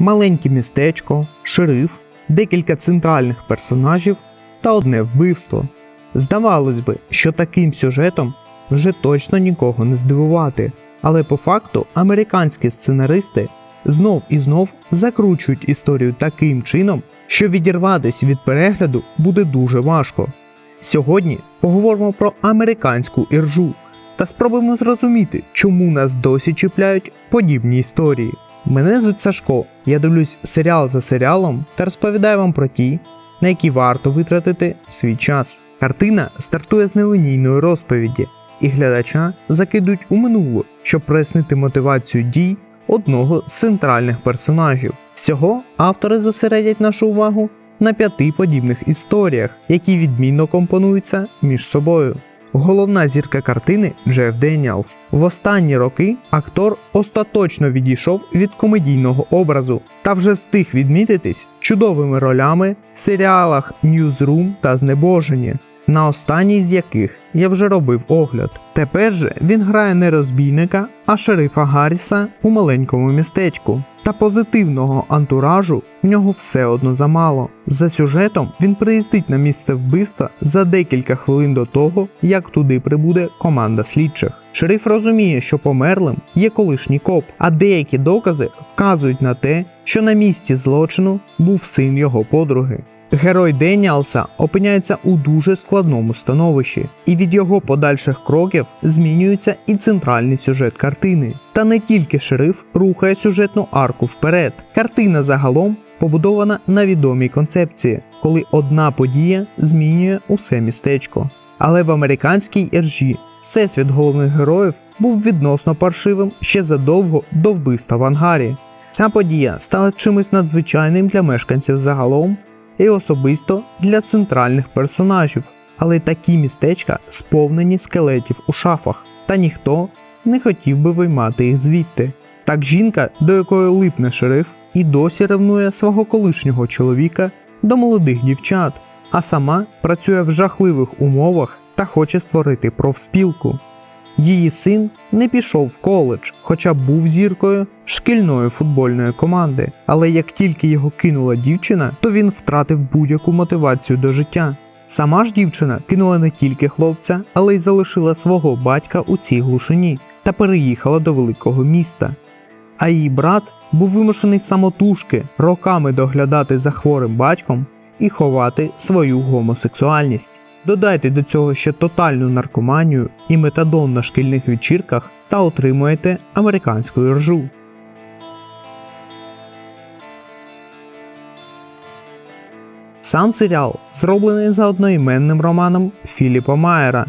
маленьке містечко, шериф, декілька центральних персонажів та одне вбивство. Здавалось би, що таким сюжетом вже точно нікого не здивувати, але по факту американські сценаристи знов і знов закручують історію таким чином, що відірватися від перегляду буде дуже важко. Сьогодні поговоримо про американську іржу та спробуємо зрозуміти, чому нас досі чіпляють подібні історії. Мене звуть Сашко, я дивлюсь серіал за серіалом та розповідаю вам про ті, на які варто витратити свій час. Картина стартує з нелинійної розповіді, і глядача закидують у минуле, щоб прояснити мотивацію дій одного з центральних персонажів. Всього автори зосередять нашу увагу на п'яти подібних історіях, які відмінно компонуються між собою. Головна зірка картини Джеф Деніалс. В останні роки актор остаточно відійшов від комедійного образу та вже встиг відмітитись чудовими ролями в серіалах Newsroom та Знебожені, на останній з яких я вже робив огляд. Тепер же він грає не розбійника, а шерифа Гарріса у маленькому містечку. Та позитивного антуражу в нього все одно замало. За сюжетом він приїздить на місце вбивства за декілька хвилин до того, як туди прибуде команда слідчих. Шериф розуміє, що померлим є колишній коп, а деякі докази вказують на те, що на місці злочину був син його подруги. Герой Деніалса опиняється у дуже складному становищі, і від його подальших кроків змінюється і центральний сюжет картини. Та не тільки шериф рухає сюжетну арку вперед. Картина загалом побудована на відомій концепції, коли одна подія змінює усе містечко. Але в американській іржі всесвіт головних героїв був відносно паршивим ще задовго до вбивства в ангарі. Ця подія стала чимось надзвичайним для мешканців загалом і особисто для центральних персонажів, але такі містечка сповнені скелетів у шафах, та ніхто не хотів би виймати їх звідти. Так жінка, до якої липне шериф, і досі ревнує свого колишнього чоловіка до молодих дівчат, а сама працює в жахливих умовах та хоче створити профспілку. Її син не пішов в коледж, хоча був зіркою шкільної футбольної команди. Але як тільки його кинула дівчина, то він втратив будь-яку мотивацію до життя. Сама ж дівчина кинула не тільки хлопця, але й залишила свого батька у цій глушині та переїхала до великого міста. А її брат був вимушений самотужки роками доглядати за хворим батьком і ховати свою гомосексуальність. Додайте до цього ще тотальну наркоманію і метадон на шкільних вечірках та отримуєте американську ржу. Сам серіал зроблений за одноіменним романом Філіпа Майера,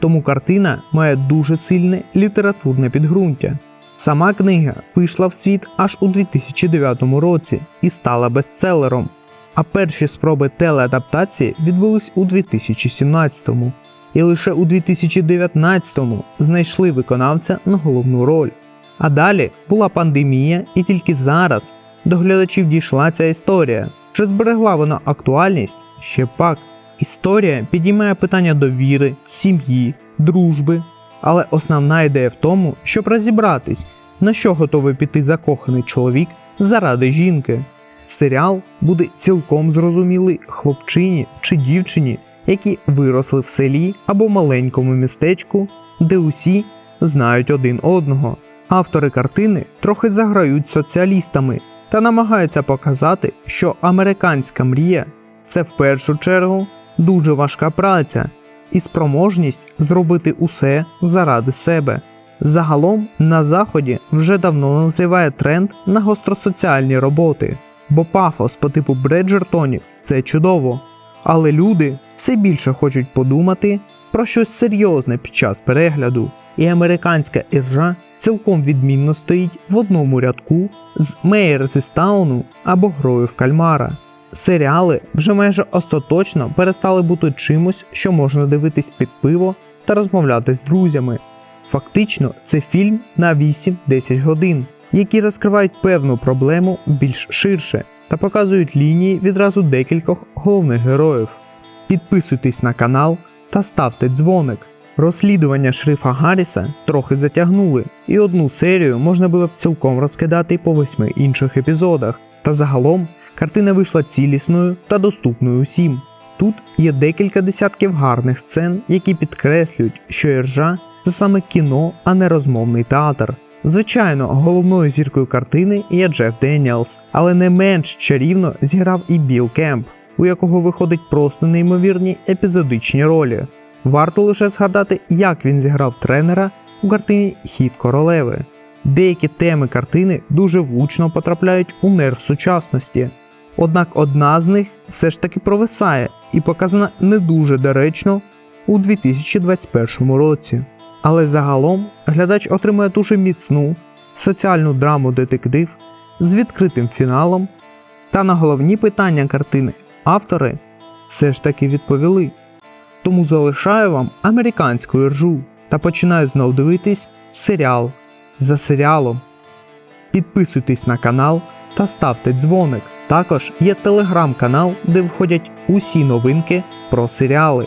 тому картина має дуже сильне літературне підґрунтя. Сама книга вийшла в світ аж у 2009 році і стала бестселером, а перші спроби телеадаптації відбулись у 2017-му, і лише у 2019-му знайшли виконавця на головну роль. А далі була пандемія, і тільки зараз до глядачів дійшла ця історія. Чи зберегла вона актуальність? Ще пак. Історія підіймає питання довіри, сім'ї, дружби, але основна ідея в тому, щоб розібратись, на що готовий піти закоханий чоловік заради жінки. Серіал буде цілком зрозумілий хлопчині чи дівчині, які виросли в селі або маленькому містечку, де усі знають один одного. Автори картини трохи заграють соціалістами та намагаються показати, що американська мрія це в першу чергу дуже важка праця і спроможність зробити усе заради себе. Загалом на заході вже давно назріває тренд на гостросоціальні роботи, бо пафос по типу Бреджертонів це чудово. Але люди все більше хочуть подумати про щось серйозне під час перегляду, і американська іржа цілком відмінно стоїть в одному рядку з Мейер зі Стауну або Грою в Кальмара. Серіали вже майже остаточно перестали бути чимось, що можна дивитись під пиво та розмовляти з друзями. Фактично, це фільм на 8-10 годин, які розкривають певну проблему більш ширше та показують лінії відразу декількох головних героїв. Підписуйтесь на канал та ставте дзвоник. Розслідування шрифа Гарріса трохи затягнули, і одну серію можна було б цілком розкидати по восьми інших епізодах. Та загалом картина вийшла цілісною та доступною усім. Тут є декілька десятків гарних сцен, які підкреслюють, що Іржа це саме кіно, а не розмовний театр. Звичайно, головною зіркою картини є Джеф Деніелс, але не менш чарівно зіграв і Білл Кемп, у якого виходить просто неймовірні епізодичні ролі. Варто лише згадати, як він зіграв тренера у картині Хід королеви. Деякі теми картини дуже влучно потрапляють у нерв сучасності. Однак одна з них все ж таки провисає і показана не дуже доречно у 2021 році. Але загалом глядач отримує дуже міцну соціальну драму детектив з відкритим фіналом, та на головні питання картини автори все ж таки відповіли. Тому залишаю вам американську ржу та починаю знов дивитись серіал за серіалом. Підписуйтесь на канал та ставте дзвоник. Також є телеграм-канал, де входять усі новинки про серіали.